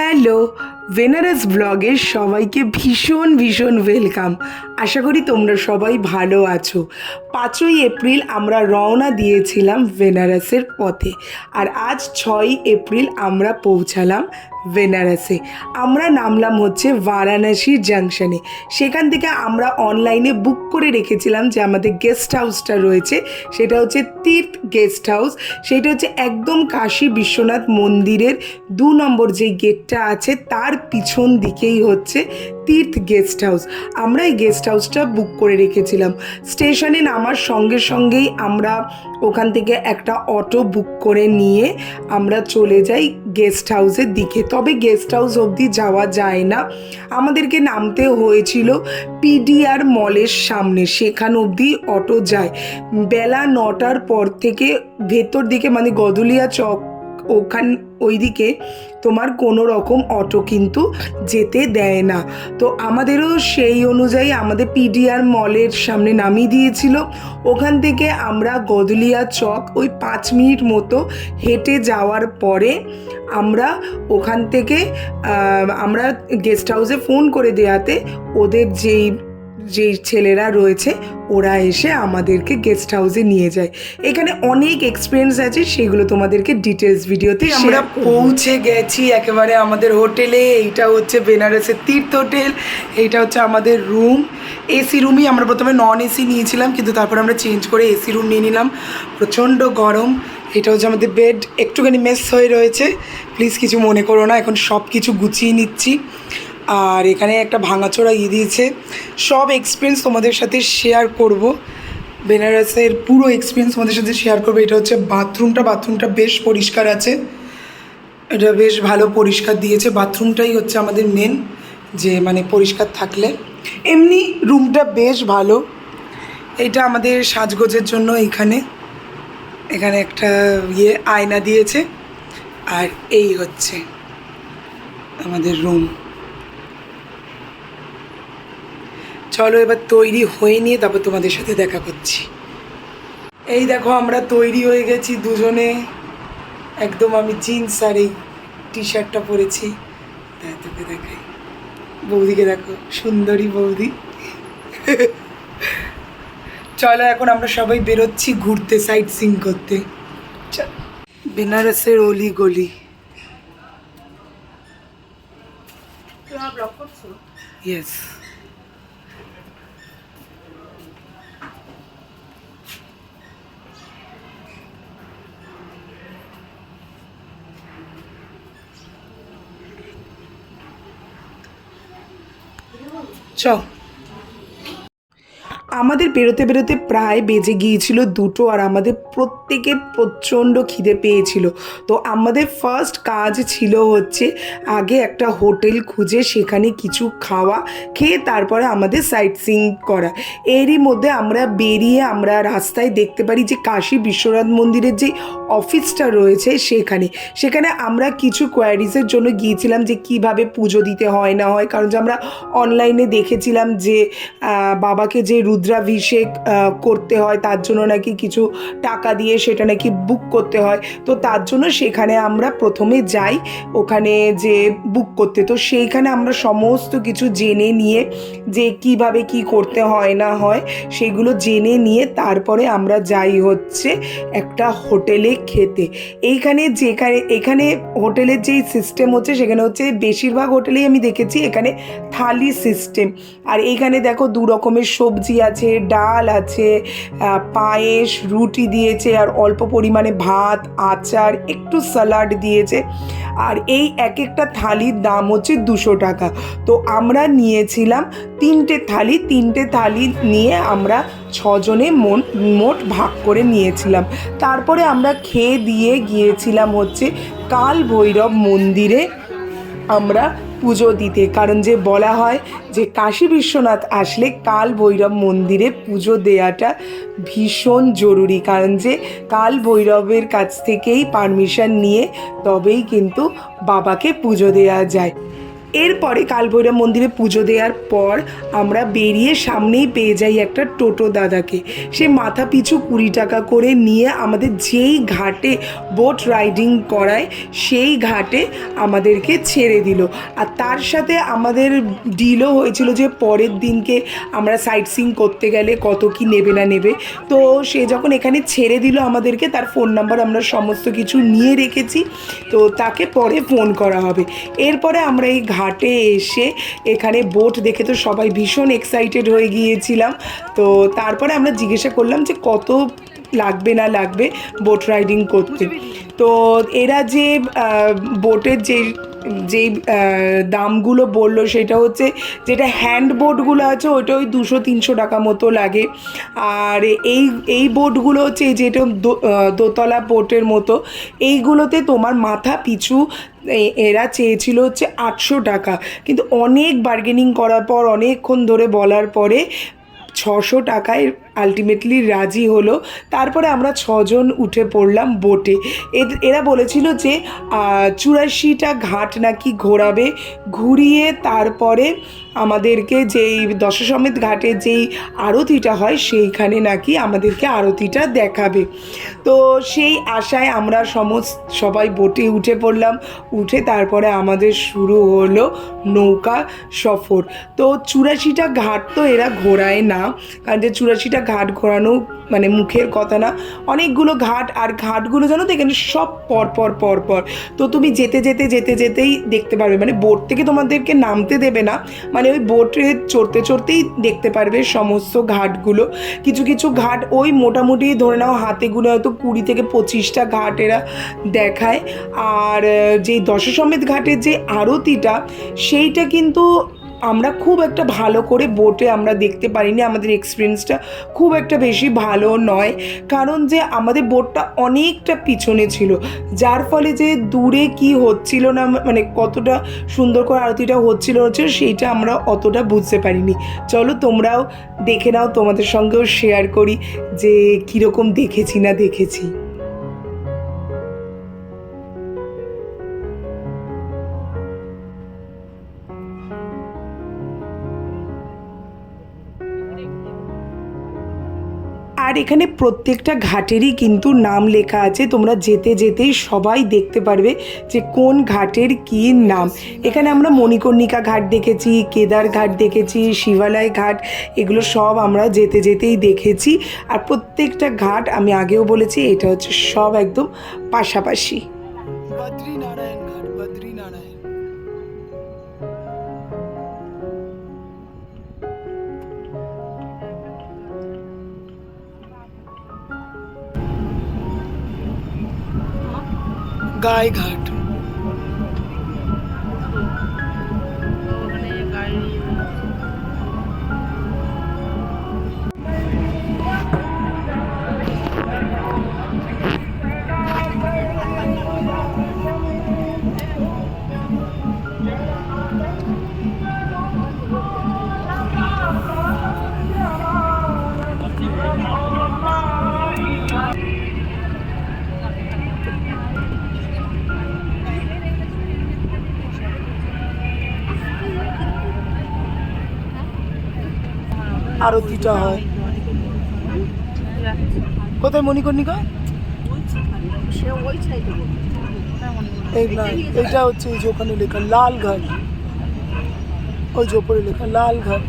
Hello ভেনারাস ব্লগের সবাইকে ভীষণ ভীষণ ওয়েলকাম আশা করি তোমরা সবাই ভালো আছো। পাঁচই এপ্রিল আমরা রওনা দিয়েছিলাম ভেনারাসের পথে। আর আজ ছয়ই এপ্রিল আমরা পৌঁছালাম বেনারসে আমরা নামলাম হচ্ছে বারাণসী জাংশনে সেখান থেকে আমরা অনলাইনে বুক করে রেখেছিলাম যে আমাদের গেস্ট হাউসটা রয়েছে। সেটা হচ্ছে তীর্থ গেস্ট হাউস সেটা হচ্ছে একদম কাশী বিশ্বনাথ মন্দিরের দু নম্বর যে গেটটা আছে, তার পিছন দিকেই হচ্ছে তীর্থ গেস্ট হাউস আমরা এই গেস্ট হাউসটা বুক করে রেখেছিলাম। স্টেশনে নামার সঙ্গে সঙ্গেই আমরা ওখান থেকে একটা অটো বুক করে নিয়ে আমরা চলে যাই গেস্ট হাউসের দিকে। তবে গেস্ট হাউস অবধি যাওয়া যায় না। আমাদেরকে নামতে হয়েছিল পিডিআর মলের সামনে। সেখান অবধি অটো যায়। বেলা নটার পর থেকে ভেতর দিকে মানে গদুলিয়া চক ওখান ওইদিকে তোমার কোনো রকম অটো কিন্তু যেতে দেয় না। তো আমাদেরও সেই অনুযায়ী আমাদের পিডিআর মলের সামনে নামিয়ে দিয়েছিল। ওখান থেকে আমরা গদলিয়া চক ওই পাঁচ মিনিট মতো হেঁটে যাওয়ার পরে আমরা ওখান থেকে আমরা গেস্ট হাউসে ফোন করে দেওয়াতে ওদের যেই যেই ছেলেরা রয়েছে ওরা এসে আমাদেরকে গেস্ট হাউসে নিয়ে যায়। এখানে অনেক এক্সপিরিয়েন্স আছে সেগুলো তোমাদেরকে ডিটেলস ভিডিওতে আমরা পৌঁছে গেছি একেবারে আমাদের হোটেলে এইটা হচ্ছে বেনারসের তীর্থ হোটেল এইটা হচ্ছে আমাদের রুম এসি রুমই আমরা প্রথমে নন এসি নিয়েছিলাম কিন্তু তারপর আমরা চেঞ্জ করে এসি রুম নিয়ে নিলাম। প্রচণ্ড গরম এটা হচ্ছে আমাদের বেড একটুখানি মেস হয়ে রয়েছে। প্লিজ কিছু মনে করো না এখন সব কিছু গুছিয়ে নিচ্ছি। আর এখানে একটা ভাঙাচোরা ইয়ে দিয়েছে। সব এক্সপিরিয়েন্স তোমাদের সাথে শেয়ার করব। বেনারসের পুরো এক্সপিরিয়েন্স তোমাদের সাথে শেয়ার করব। এটা হচ্ছে বাথরুমটা বাথরুমটা বেশ পরিষ্কার আছে। এটা বেশ ভালো পরিষ্কার দিয়েছে। বাথরুমটাই হচ্ছে আমাদের মেন যে মানে পরিষ্কার থাকলে। এমনি রুমটা বেশ ভালো। এটা আমাদের সাজগোজের জন্য এখানে। এখানে একটা ইয়ে আয়না দিয়েছে। আর এই হচ্ছে আমাদের রুম চলো এবার তৈরি হয়ে নিয়ে তারপর তোমাদের সাথে দেখা করছি। এই দেখো আমরা তৈরি হয়ে গেছি দুজনে। একদম আমি জিন্স আর এই টি শার্টটা পরেছি। দেখ তোকে দেখাই। বৌদিকে দেখো সুন্দরী বৌদি। চলো এখন আমরা সবাই বেরোচ্ছি ঘুরতে সাইট সিং করতে বেনারসের অলি গলি। Yes Tchau. আমাদের বেরোতে বেরোতে প্রায় বেজে গিয়েছিল দুটো আর আমাদের প্রত্যেকের প্রচণ্ড খিদে পেয়েছিল। তো আমাদের ফার্স্ট কাজ ছিল হচ্ছে আগে একটা হোটেল খুঁজে, সেখানে কিছু খাওয়া, খেয়ে তারপরে আমাদের সাইট সিং করা। এরই মধ্যে আমরা বেরিয়ে আমরা রাস্তায় দেখতে পারি যে কাশী বিশ্বনাথ মন্দিরের যে অফিসটা রয়েছে সেখানে। সেখানে আমরা কিছু কোয়ারিজের জন্য গিয়েছিলাম যে কীভাবে পুজো দিতে হয় না হয়। কারণ যে আমরা অনলাইনে দেখেছিলাম যে বাবাকে যে রুদ্রাভিষেক করতে হয়, তার জন্য নাকি কিছু টাকা দিয়ে সেটা নাকি বুক করতে হয়। তো তার জন্য সেখানে আমরা প্রথমে যাই, ওখানে যে বুক করতে। তো সেইখানে আমরা সমস্ত কিছু জেনে নিয়ে যে কীভাবে কি করতে হয় না হয়, সেগুলো জেনে নিয়ে তারপরে আমরা যাই হচ্ছে একটা হোটেলে খেতে। এইখানে যেখানে, এখানে হোটেলের যেই সিস্টেম হচ্ছে, সেখানে হচ্ছে বেশিরভাগ হোটেলেই আমি দেখেছি এখানে থালি সিস্টেম আর এইখানে দেখো দু রকমের সবজি আছে ডাল আছে পায়েস, রুটি দিয়েছে আর অল্প পরিমাণে ভাত, আচার, একটু স্যালাড দিয়েছে। আর এই এক একটা থালির দাম হচ্ছে দুশো টাকা। তো আমরা নিয়েছিলাম তিনটে থালি তিনটে থালি নিয়ে আমরা ছজনে মন, মোট ভাগ করে নিয়েছিলাম। তারপরে আমরা খেয়ে দিয়ে গিয়েছিলাম হচ্ছে কাল ভৈরব মন্দিরে। আমরা পুজো দিতে। কারণ যে বলা হয় যে কাশী বিশ্বনাথ আসলে কাল ভৈরব মন্দিরে পুজো দেওয়াটা ভীষণ জরুরি। কারণ যে কাল ভৈরবের কাছ থেকেই পারমিশন নিয়ে তবেই কিন্তু বাবাকে পুজো দেওয়া যায়। এরপরে কালভৈরব মন্দিরে পুজো দেওয়ার পর আমরা বেরিয়ে সামনেই পেয়ে যাই একটা টোটো দাদাকে। সে মাথা পিছু কুড়ি টাকা করে নিয়ে আমাদের যেই ঘাটে বোট রাইডিং করায়, সেই ঘাটে আমাদেরকে ছেড়ে দিল। আর তার সাথে আমাদের ডিলও হয়েছিল যে পরের দিনকে আমরা সাইট সিং করতে গেলে কত কি নেবে না নেবে। তো সে যখন এখানে ছেড়ে দিল আমাদেরকে, তার ফোন নাম্বার আমরা সমস্ত কিছু নিয়ে রেখেছি। তো তাকে পরে ফোন করা হবে। এরপরে আমরা এই এসে এখানে বোট দেখে তো সবাই ভীষণ এক্সাইটেড হয়ে গিয়েছিলাম। তো তারপরে আমরা জিজ্ঞাসা করলাম যে কত লাগবে না লাগবে বোট রাইডিং করতে। তো এরা যে বোটের যে যেই দামগুলো বলল সেটা হচ্ছে যেটা হ্যান্ড বোটগুলো আছে ওইটা ওই দুশো তিনশো টাকা মতো লাগে। আর এই এই বোটগুলো হচ্ছে যেটা দোতলা বোটের মতো এইগুলোতে তোমার মাথা পিছু এরা চেয়েছিল হচ্ছে আটশো টাকা। কিন্তু অনেক বার্গেনিং করার পর, অনেকক্ষণ ধরে বলার পরে ছশো টাকায় আলটিমেটলি রাজি হলো। তারপরে আমরা ছজন উঠে পড়লাম বোটে এরা বলেছিল যে চুরাশিটা ঘাট নাকি ঘোরাবে। ঘুরিয়ে তারপরে আমাদেরকে যেই দশসমেত ঘাটে যেই আরতিটা হয়, সেইখানে নাকি আমাদেরকে আরতিটা দেখাবে। তো সেই আশায় আমরা সমস্ত, সবাই বোটে উঠে পড়লাম। উঠে তারপরে আমাদের শুরু হলো নৌকা সফর। তো চুরাশিটা ঘাট তো এরা ঘোরায় না। কারণ যে চুরাশিটা ঘাট ঘোরানো মানে মুখের কথা না, অনেকগুলো ঘাট আর ঘাটগুলো জানো তো এখানে সব পর পর পর পর। তো তুমি যেতে যেতে যেতে, যেতেই দেখতে পারবে। মানে বোট থেকে তোমাদেরকে নামতে দেবে না মানে ওই বোটে চড়তে, চড়তেই দেখতে পারবে সমস্ত ঘাটগুলো। কিছু কিছু ঘাট ওই মোটামুটি ধরে নাও হাতে গুনে হয়তো কুড়ি থেকে পঁচিশটা ঘাট এরা দেখায়। আর যেই দশসমেত ঘাটের যে আরতিটা, সেইটা কিন্তু আমরা খুব একটা ভালো করে বোটে আমরা দেখতে পারিনি, আমাদের এক্সপিরিয়েন্সটা খুব একটা বেশি ভালো নয়। কারণ যে আমাদের বোটটা অনেকটা পিছনে ছিল, যার ফলে যে দূরে কি হচ্ছিল না মানে কতটা সুন্দর করে আরতিটা হচ্ছিল হচ্ছে সেইটা আমরা অতটা বুঝতে পারিনি। চলো তোমরাও দেখে নাও, তোমাদের সঙ্গেও শেয়ার করি যে কীরকম দেখেছি না দেখেছি। এখানে প্রত্যেকটা ঘাটেরই কিন্তু নাম লেখা আছে। তোমরা যেতে যেতে সবাই দেখতে পারবে যে কোন ঘাটের কি নাম। এখানে আমরা মণিকর্ণিকা ঘাট দেখেছি, কেদার ঘাট দেখেছি, শিবালয় ঘাট, এগুলো সব আমরা যেতে যেতেই দেখেছি। আর প্রত্যেকটা ঘাট আমি আগেও বলেছি, এটা হচ্ছে সব একদম পাশাপাশি। বদ্রী নারায়ণ गाय घाट আরতিটা হয়। কোথায় মণিকর্ণিকা? এই না এটা হচ্ছে এই যে ওখানে লেখা লাল ঘাট ওই যে ওপরে লেখা লাল ঘাট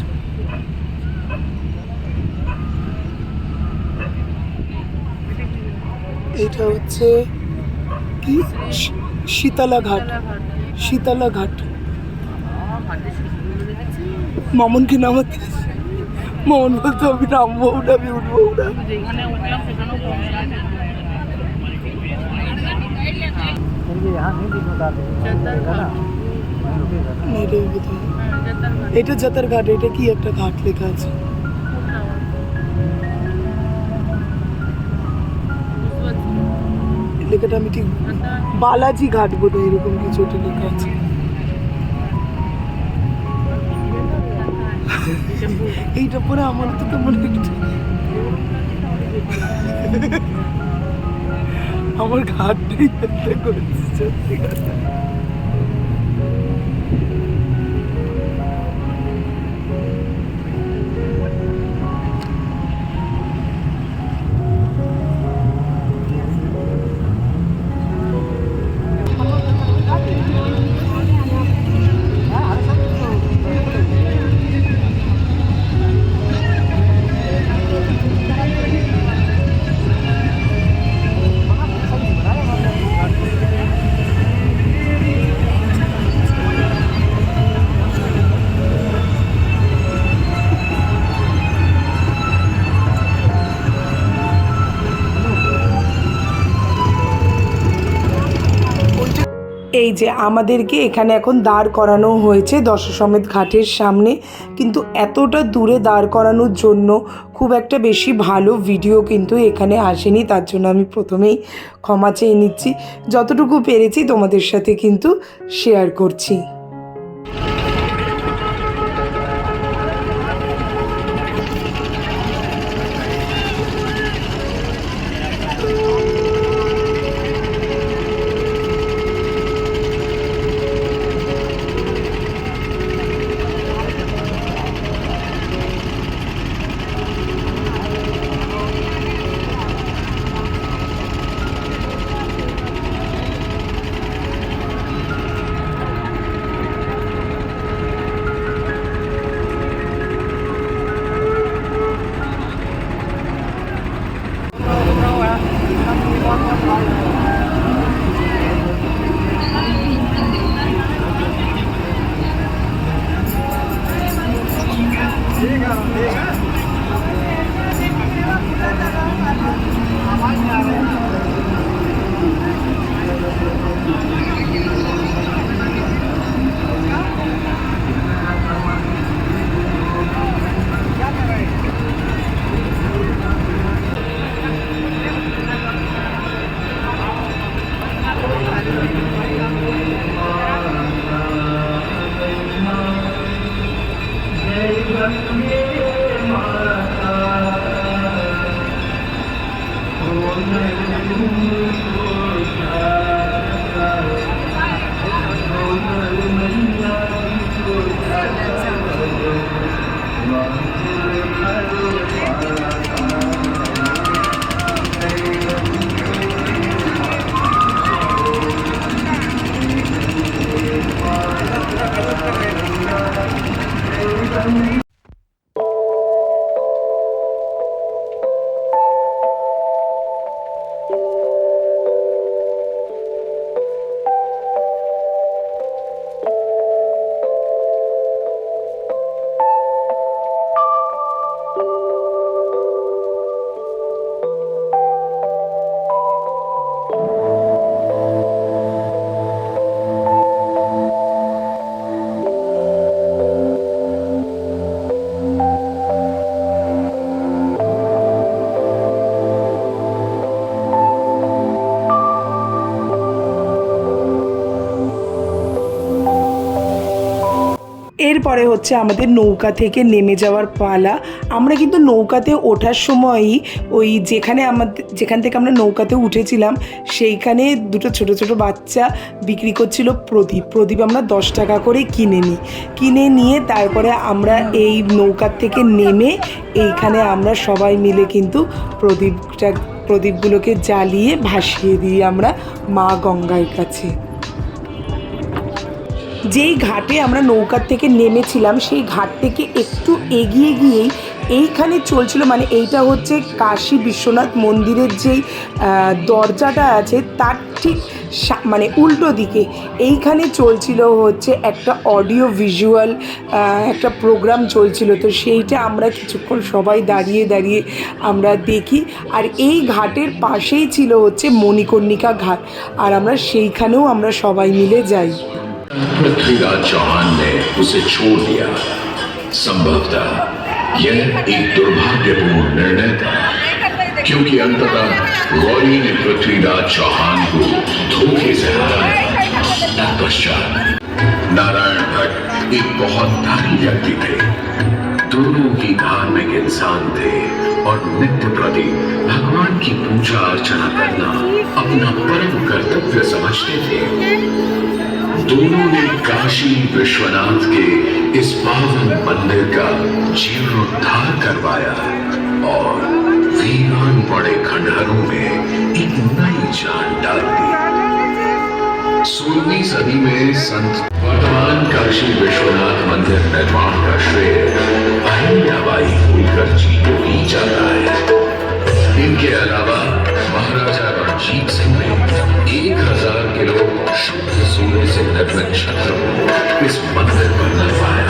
এটা হচ্ছে কি? শীতলা ঘাট। শীতলা ঘাট। মামুনকে নামাতে। মামুন বলতো আমি নামবো না আমি উঠবো না। এটা জাতার ঘাট এটা কি একটা ঘাট লেখা আছে। লেখাটা আমি ঠিক বালাজি ঘাট বোধ এরকম কিছু একটা লেখা আছে। এইটা পরে আমার তো কেমন একটা আমার ঘাটটাই করে কথা। এই যে আমাদেরকে এখানে এখন দাঁড় করানো হয়েছে দশসমেত ঘাটের সামনে, কিন্তু এতটা দূরে দাঁড় করানোর জন্য খুব একটা বেশি ভালো ভিডিও কিন্তু এখানে আসেনি, তার জন্য আমি প্রথমেই ক্ষমা চেয়ে নিচ্ছি। যতটুকু পেরেছি তোমাদের সাথে কিন্তু শেয়ার করছি। এরপরে হচ্ছে আমাদের নৌকা থেকে নেমে যাওয়ার পালা। আমরা কিন্তু নৌকাতে ওঠার সময়ই ওই যেখানে আমাদের যেখান থেকে আমরা নৌকাতে উঠেছিলাম, সেইখানে দুটো ছোট ছোট বাচ্চা বিক্রি করছিল প্রদীপ। প্রদীপ আমরা দশ টাকা করে কিনে নিই কিনে নিয়ে তারপরে আমরা এই নৌকার থেকে নেমে এইখানে আমরা সবাই মিলে কিন্তু প্রদীপটা, প্রদীপগুলোকে জ্বালিয়ে ভাসিয়ে দিই আমরা মা গঙ্গার কাছে। যেই ঘাটে আমরা নৌকার থেকে নেমেছিলাম, সেই ঘাট থেকে একটু এগিয়ে গিয়েই এইখানে চলছিল মানে এইটা হচ্ছে কাশী বিশ্বনাথ মন্দিরের যেই দরজাটা আছে, তার ঠিক মানে উল্টো দিকে। এইখানে চলছিল হচ্ছে একটা অডিও ভিজুয়াল একটা প্রোগ্রাম চলছিল। তো সেইটা আমরা কিছুক্ষণ সবাই দাঁড়িয়ে দাঁড়িয়ে আমরা দেখি। আর এই ঘাটের পাশেই ছিল হচ্ছে মণিকর্ণিকা ঘাট। আর আমরা সেইখানেও আমরা সবাই মিলে যাই। पृथ्वीराज चौहान ने उसे छोड़ दिया। संभवतः यह एक दुर्भाग्यपूर्ण निर्णय था, क्योंकि अंततः गौरी ने पृथ्वीराज चौहान को धोखे से हराया तत्पश्चात नारायण भट्ट, एक बहुत धार्मिक व्यक्ति थे। दोनों ही धार्मिक इंसान थे और नित्य प्रति भगवान की पूजा अर्चना करना अपना परम कर्तव्य समझते थे। दोनों ने काशी विश्वनाथ के इस पावन मंदिर का जीर्णोद्धार करवाया और वीरान पड़े खंडहरों में एक नई जान डाल दी। सोलहवीं सदी में संत वर्तमान काशी विश्वनाथ मंदिर निर्माण का श्रेय अहिल्याबाई होलकर जी को ही जाता है। इनके अलावा महाराजा रणजीत सिंह ने एक हज़ार किलो शुद्ध सोने से निर्मित छत्र को इस मंदिर पर लगवाया।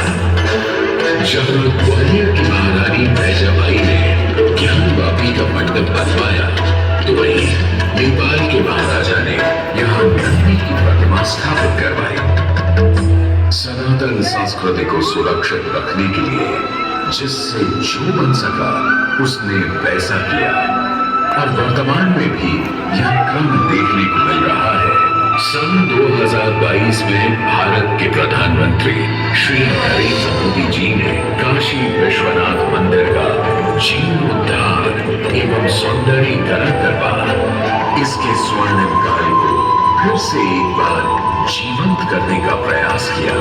जब ग्वालियर की महारानी बैजाबाई ने ज्ञान वापी का मंडप बनवाया। तो वही नेपाल के महाराजा ने यहाँ नंदी की प्रतिमा स्थापित करवाई। सनातन संस्कृति को सुरक्षित रखने के लिए जिससे जो बन सका, उसने वैसा किया। और वर्तमान में भी यह क्रम देखने को मिल रहा है। सन 2022 में भारत के प्रधानमंत्री श्री नरेंद्र मोदी जी ने काशी विश्वनाथ मंदिर का जीर्णोद्धार एवं सौंदर्यीकरण करवा इसके स्वर्णिम कार्य को फिर से एक बार जीवंत करने का प्रयास किया।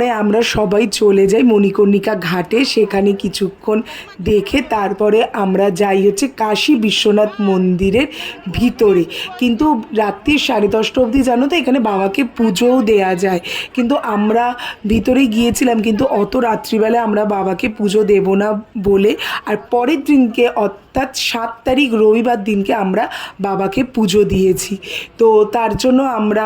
এরপরে আমরা সবাই চলে যাই মণিকর্ণিকা ঘাটে। সেখানে কিছুক্ষণ দেখে তারপরে আমরা যাই হচ্ছে কাশী বিশ্বনাথ মন্দিরের ভিতরে। কিন্তু রাত্রি সাড়ে দশটা অবধি জানো তো এখানে বাবাকে পুজোও দেয়া যায়। কিন্তু আমরা ভিতরে গিয়েছিলাম কিন্তু অত রাত্রিবেলা আমরা বাবাকে পুজো দেব না বলে। আর পরের দিনকে অর্থাৎ সাত তারিখ রবিবার দিনকে আমরা বাবাকে পুজো দিয়েছি। তো তার জন্য আমরা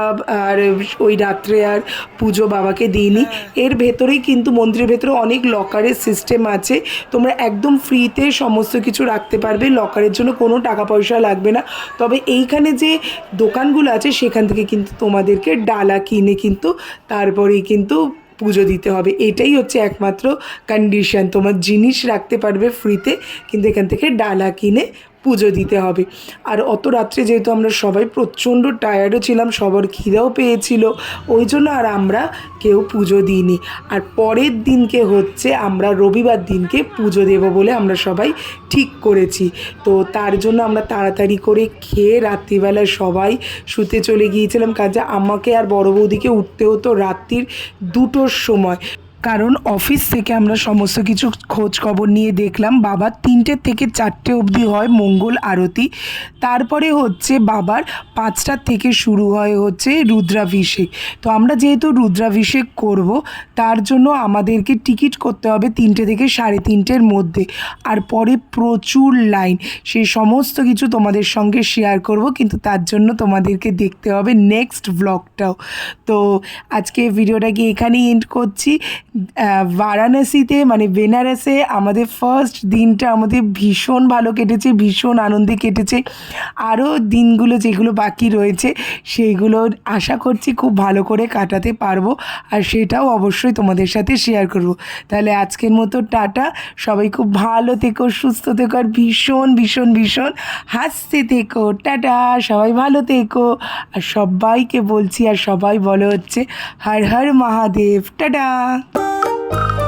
আর ওই রাত্রে আর পুজো বাবাকে দিইনি। এর ভেতরেই কিন্তু মন্দিরের ভেতরে অনেক লকারের সিস্টেম আছে। তোমরা একদম ফ্রিতে সমস্ত কিছু রাখতে পারবে, লকারের জন্য কোনো টাকা পয়সা লাগবে না। তবে এইখানে যে দোকানগুলো আছে, সেখান থেকে কিন্তু তোমাদেরকে ডালা কিনে কিন্তু তারপরেই কিন্তু পুজো দিতে হবে। এটাই হচ্ছে একমাত্র কন্ডিশন তোমার জিনিস রাখতে পারবে ফ্রিতে কিন্তু এখান থেকে ডালা কিনে পুজো দিতে হবে। আর অত রাত্রে যেহেতু আমরা সবাই প্রচণ্ড টায়ার্ডও ছিলাম, সবার খিদেও পেয়েছিল, ওই জন্য আর আমরা কেউ পুজো দিইনি। আর পরের দিনকে হচ্ছে আমরা রবিবার দিনকে পুজো দেব বলে আমরা সবাই ঠিক করেছি। তো তার জন্য আমরা তাড়াতাড়ি করে খেয়ে রাত্রিবেলায় সবাই শুতে চলে গিয়েছিলাম। কাজে আমাকে আর বড় বৌদিকে উঠতে হতো রাত্রির দুটোর সময়। কারণ অফিস থেকে আমরা সমস্ত কিছু খোঁজ খবর নিয়ে দেখলাম, বাবার তিনটে থেকে চারটে অবধি হয় মঙ্গল আরতি। তারপরে হচ্ছে বাবার পাঁচটার থেকে শুরু হয় হচ্ছে রুদ্রাভিষেক। তো আমরা যেহেতু রুদ্রাভিষেক করব, তার জন্য আমাদেরকে টিকিট করতে হবে তিনটে থেকে সাড়ে তিনটের মধ্যে। আর পরে প্রচুর লাইন সেই সমস্ত কিছু তোমাদের সঙ্গে শেয়ার করব, কিন্তু তার জন্য তোমাদেরকে দেখতে হবে নেক্সট ব্লগটাও তো আজকে ভিডিওটাকে এখানেই এন্ড করছি। বারাণসীতে মানে বেনারসে আমাদের ফার্স্ট দিনটা আমাদের ভীষণ ভালো কেটেছে, ভীষণ আনন্দে কেটেছে। আরও দিনগুলো যেগুলো বাকি রয়েছে, সেইগুলো আশা করছি খুব ভালো করে কাটাতে পারব। আর সেটাও অবশ্যই তোমাদের সাথে শেয়ার করব। তাহলে আজকের মতো টাটা। সবাই খুব ভালো থেকো, সুস্থ থেকো, আর ভীষণ ভীষণ ভীষণ হাসতে থেকো। টাটা, সবাই ভালো থেকো। আর সবাইকে বলছি, আর সবাই বলো হচ্ছে, হর হর মহাদেব। টাটা! Bye.